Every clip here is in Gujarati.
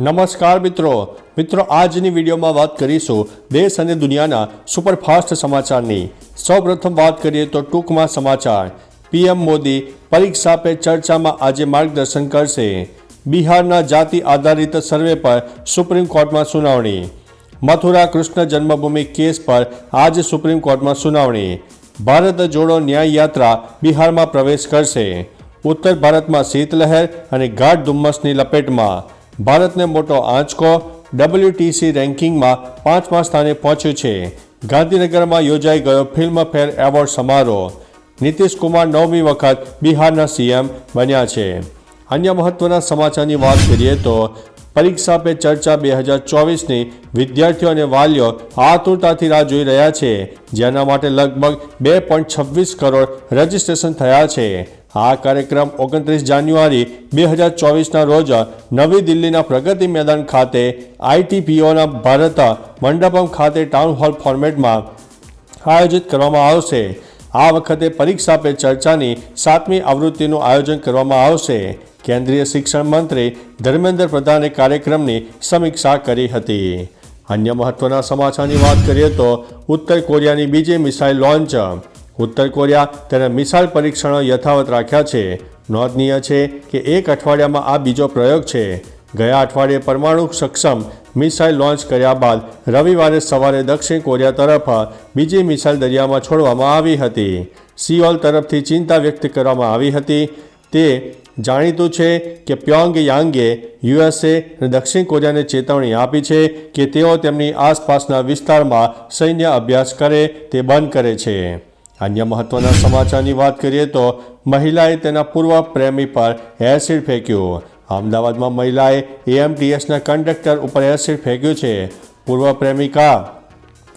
નમસ્કાર મિત્રો. મિત્રો, આજની વિડીયોમાં વાત કરીશું દેશ અને દુનિયાના સુપરફાસ્ટ સમાચારની. સૌપ્રથમ વાત કરીએ તો ટૂંકમાં સમાચાર. પીએમ મોદી પરીક્ષા પે ચર્ચામાં આજે માર્ગદર્શન કરશે. બિહારના જાતિ આધારિત સર્વે પર સુપ્રીમ કોર્ટમાં સુનાવણી. મથુરા કૃષ્ણ જન્મભૂમિ કેસ પર આજે સુપ્રીમ કોર્ટમાં સુનાવણી. ભારત જોડો ન્યાય યાત્રા બિહારમાં પ્રવેશ કરશે. ઉત્તર ભારતમાં શીતલહેર અને ગાઢ ધુમ્મસની લપેટમાં. ભારતને મોટો આંચકો ડબલ્યુટીસી રેન્કિંગમાં પાંચમા સ્થાને પહોંચ્યું છે. ગાંધીનગરમાં યોજાઈ ગયો ફિલ્મફેર એવોર્ડ સમારોહ. નીતિશ કુમાર નવમી વખત બિહારના સીએમ બન્યા છે. અન્ય મહત્વના સમાચારની વાત કરીએ તો પરીક્ષા પે ચર્ચા બે હજાર ચોવીસની વિદ્યાર્થીઓ અને વાલીઓ આતુરતાથી રાહ જોઈ રહ્યા છે. જેના માટે લગભગ બે પોઈન્ટ છવ્વીસ કરોડ રજીસ્ટ્રેશન થયા છે. આ કાર્યક્રમ ઓગણત્રીસ જાન્યુઆરી બે હજાર ચોવીસના રોજ નવી દિલ્હીના પ્રગતિ મેદાન ખાતે આઈટીપીઓના ભારત મંડપમ ખાતે ટાઉન હોલ ફોર્મેટમાં આયોજિત કરવામાં આવશે. આ વખતે પરીક્ષા પે ચર્ચાની સાતમી આવૃત્તિનું આયોજન કરવામાં આવશે. કેન્દ્રીય શિક્ષણ મંત્રી ધર્મેન્દ્ર પ્રધાને કાર્યક્રમની સમીક્ષા કરી હતી. અન્ય મહત્વના સમાચારની વાત કરીએ તો ઉત્તર કોરિયાની બીજી મિસાઇલ લોન્ચ. ઉત્તર કોરિયા તેના મિસાઇલ પરીક્ષણો યથાવત રાખ્યા છે. નોંધનીય છે કે એક અઠવાડિયામાં આ બીજો પ્રયોગ છે. ગયા અઠવાડિયે પરમાણુ સક્ષમ મિસાઇલ લોન્ચ કર્યા બાદ રવિવારે સવારે દક્ષિણ કોરિયા તરફ બીજી મિસાઇલ દરિયામાં છોડવામાં આવી હતી. સિયોલ તરફથી ચિંતા વ્યક્ત કરવામાં આવી હતી. તે જાણીતું છે કે પ્યોંગ યાંગે યુએસએ અને દક્ષિણ કોરિયાને ચેતવણી આપી છે કે તેઓ તેમની આસપાસના વિસ્તારમાં સૈન્ય અભ્યાસ કરે તે બંધ કરે છે. અન્ય મહત્વના સમાચારની વાત કરીએ તો મહિલાએ તેના પૂર્વ પ્રેમી પર એસિડ ફેંક્યું. અમદાવાદમાં મહિલાએ એએમટીએસના કંડક્ટર ઉપર એસિડ ફેંક્યું છે. પૂર્વ પ્રેમિકા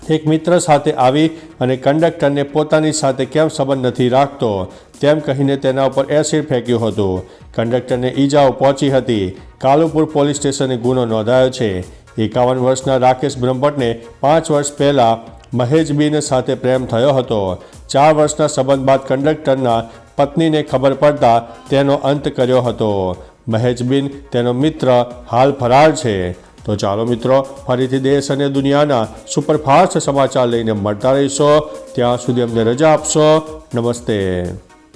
એક મિત્ર સાથે આવી અને કંડક્ટરને પોતાની સાથે કેમ સંબંધ નથી રાખતો તેમ કહીને તેના ઉપર એસિડ ફેંક્યું હતું. કંડક્ટરને ઈજાઓ પહોંચી હતી. કાલુપુર પોલીસ સ્ટેશને ગુનો નોંધાયો છે. એકાવન વર્ષના રાકેશ બ્રહ્મભટ્ટને પાંચ વર્ષ પહેલાં મહેશબીન સાથે પ્રેમ થયો હતો. ચાર વર્ષના સંબંધ બાદ કંડક્ટરના પત્નીને ખબર પડતા તેનો અંત કર્યો હતો. મહેશબીન તેનો મિત્ર હાલ ફરાર છે. તો ચાલો મિત્રો, ફરીથી દેશ અને દુનિયાના સુપરફાસ્ટ સમાચાર લઈને મળતા રહીશો. ત્યાં સુધી અમને રજા આપશો. નમસ્તે.